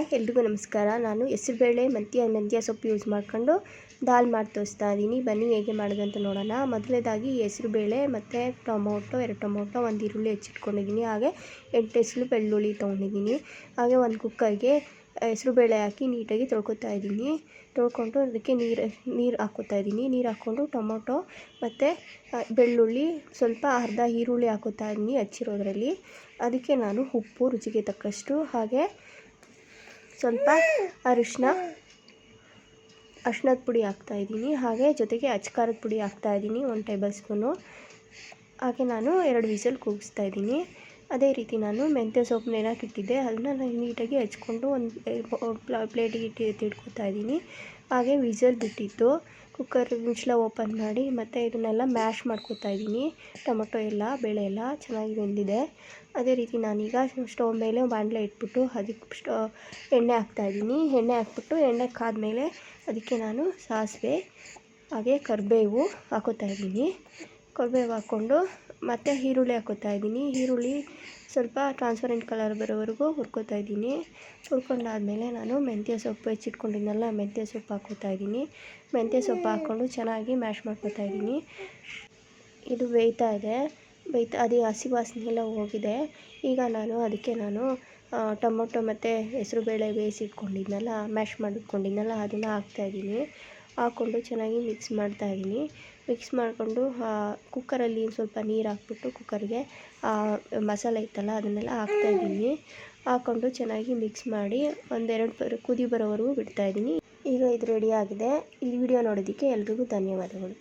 Hi, ಎಲ್ರಿಗೂ ನಮಸ್ಕಾರ. ನಾನು ಹೆಸರುಬೇಳೆ, ಮೆಂತ್ಯ ಮೆಂತ್ಯ ಸೊಪ್ಪು ಯೂಸ್ ಮಾಡ್ಕೊಂಡು ದಾಲ್ ಮಾಡಿ ತೋರಿಸ್ತಾ ಇದ್ದೀನಿ. ಬನ್ನಿ ಹೇಗೆ ಮಾಡೋದು ಅಂತ ನೋಡೋಣ. ಮೊದಲನೇದಾಗಿ ಹೆಸರುಬೇಳೆ ಮತ್ತು ಟೊಮೊಟೊ, ಎರಡು ಟೊಮೊಟೊ, ಒಂದು ಈರುಳ್ಳಿ ಹೆಚ್ಚಿಟ್ಕೊಂಡಿದ್ದೀನಿ. ಹಾಗೆ ಎಂಟು ಹೆಸರು ಬೆಳ್ಳುಳ್ಳಿ ತೊಗೊಂಡಿದ್ದೀನಿ. ಹಾಗೆ ಒಂದು ಕುಕ್ಕರ್ಗೆ ಹೆಸರುಬೇಳೆ ಹಾಕಿ ನೀಟಾಗಿ ತೊಳ್ಕೊತಾ ಇದ್ದೀನಿ. ತೊಳ್ಕೊಂಡು ಅದಕ್ಕೆ ನೀರು ನೀರು ಹಾಕೋತಾ ಇದ್ದೀನಿ. ನೀರು ಹಾಕ್ಕೊಂಡು ಟೊಮೊಟೊ ಮತ್ತು ಬೆಳ್ಳುಳ್ಳಿ, ಸ್ವಲ್ಪ ಅರ್ಧ ಈರುಳ್ಳಿ ಹಾಕೋತಾ ಇದ್ದೀನಿ ಹಚ್ಚಿರೋದ್ರಲ್ಲಿ. ಅದಕ್ಕೆ ನಾನು ಉಪ್ಪು ರುಚಿಗೆ ತಕ್ಕಷ್ಟು. ಹಾಗೆ ಸ್ವಲ್ಪ ಅರಿಶಿನ ಅರ್ಶಿನದ ಪುಡಿ ಹಾಕ್ತಾಯಿದ್ದೀನಿ ಹಾಗೆ ಜೊತೆಗೆ ಅಚ್ಕಾರದ ಪುಡಿ ಹಾಕ್ತಾಯಿದ್ದೀನಿ ಒಂದು ಟೇಬಲ್ ಸ್ಪೂನು. ಹಾಗೆ ನಾನು ಎರಡು ವಿಸಲ್ ಕೂಗಿಸ್ತಾ ಇದ್ದೀನಿ. ಅದೇ ರೀತಿ ನಾನು ಮೆಂತ್ಯ ಸೊಪ್ಪು ನೆನಕ್ಕಿಟ್ಟಿದ್ದೆ ಅದನ್ನ ನಾನು ನೀಟಾಗಿ ಹಚ್ಕೊಂಡು ಒಂದು ಪ್ಲೇಟಿಗೆ ಇಟ್ಟು ಇಟ್ಕೋತಾ ಇದ್ದೀನಿ. ಹಾಗೆ ವಿಝಲ್ ಬಿಟ್ಟಿತ್ತು. ಕುಕ್ಕರ್ ಮುಚ್ಚಳ ಓಪನ್ ಮಾಡಿ ಮತ್ತು ಇದನ್ನೆಲ್ಲ ಮ್ಯಾಶ್ ಮಾಡ್ಕೊತಾ ಇದ್ದೀನಿ. ಟೊಮೊಟೊ ಎಲ್ಲ, ಬೇಳೆ ಎಲ್ಲ ಚೆನ್ನಾಗಿ ಬೆಂದಿದೆ. ಅದೇ ರೀತಿ ನಾನೀಗ ಸ್ಟವ್ ಮೇಲೆ ಬಾಣಲೆ ಇಟ್ಬಿಟ್ಟು ಅದಕ್ಕೆ ಸ್ಟೋ ಎಣ್ಣೆ ಹಾಕ್ತಾಯಿದ್ದೀನಿ ಎಣ್ಣೆ ಹಾಕ್ಬಿಟ್ಟು ಎಣ್ಣೆ ಕಾದ್ಮೇಲೆ ಅದಕ್ಕೆ ನಾನು ಸಾಸಿವೆ, ಹಾಗೆ ಕರಿಬೇವು ಹಾಕೋತಾ ಇದ್ದೀನಿ. ಕರಿಬೇವು ಹಾಕ್ಕೊಂಡು ಮತ್ತು ಈರುಳ್ಳಿ ಹಾಕೋತಾ ಇದ್ದೀನಿ. ಈರುಳ್ಳಿ ಸ್ವಲ್ಪ ಟ್ರಾನ್ಸ್ಪರೆಂಟ್ ಕಲರ್ ಬರೋವರೆಗೂ ಹುರ್ಕೋತಾ ಇದ್ದೀನಿ. ಹುರ್ಕೊಂಡಾದಮೇಲೆ ನಾನು ಮೆಂತ್ಯ ಸೊಪ್ಪು ಹೆಚ್ಚಿಟ್ಕೊಂಡಿದ್ನಲ್ಲ ಮೆಂತ್ಯ ಸೊಪ್ಪು ಹಾಕೋತಾ ಇದ್ದೀನಿ. ಮೆಂತ್ಯ ಸೊಪ್ಪು ಹಾಕ್ಕೊಂಡು ಚೆನ್ನಾಗಿ ಮ್ಯಾಶ್ ಮಾಡ್ಕೋತಾ ಇದ್ದೀನಿ. ಇದು ಬೇಯ್ತಾ ಇದೆ. ಬೇಯ್ತಾ, ಅದು ಹಸಿ ವಾಸನೆ ಎಲ್ಲ ಹೋಗಿದೆ. ಈಗ ನಾನು ಅದಕ್ಕೆ ನಾನು ಟೊಮೊಟೊ ಮತ್ತು ಹೆಸರುಬೇಳೆ ಬೇಯಿಸಿಟ್ಕೊಂಡಿದ್ನಲ್ಲ ಮ್ಯಾಶ್ ಮಾಡಿಟ್ಕೊಂಡಿದ್ನಲ್ಲ, ಅದನ್ನು ಹಾಕ್ತಾಯಿದ್ದೀನಿ ಹಾಕ್ಕೊಂಡು ಚೆನ್ನಾಗಿ ಮಿಕ್ಸ್ ಮಾಡ್ತಾ ಇದ್ದೀನಿ. ಮಿಕ್ಸ್ ಮಾಡಿಕೊಂಡು ಕುಕ್ಕರಲ್ಲಿ ಸ್ವಲ್ಪ ನೀರು ಹಾಕ್ಬಿಟ್ಟು ಕುಕ್ಕರ್ಗೆ ಮಸಾಲೆ ಇತ್ತಲ್ಲ ಅದನ್ನೆಲ್ಲ ಹಾಕ್ತಾ ಇದ್ದೀನಿ. ಹಾಕ್ಕೊಂಡು ಚೆನ್ನಾಗಿ ಮಿಕ್ಸ್ ಮಾಡಿ ಒಂದೆರಡು ಬರ ಕುದಿ ಬರೋವರೆಗೂ ಬಿಡ್ತಾ ಇದ್ದೀನಿ. ಈಗ ಇದು ರೆಡಿ ಆಗಿದೆ. ಈ ವಿಡಿಯೋ ನೋಡೋದಕ್ಕೆ ಎಲ್ರಿಗೂ ಧನ್ಯವಾದಗಳು.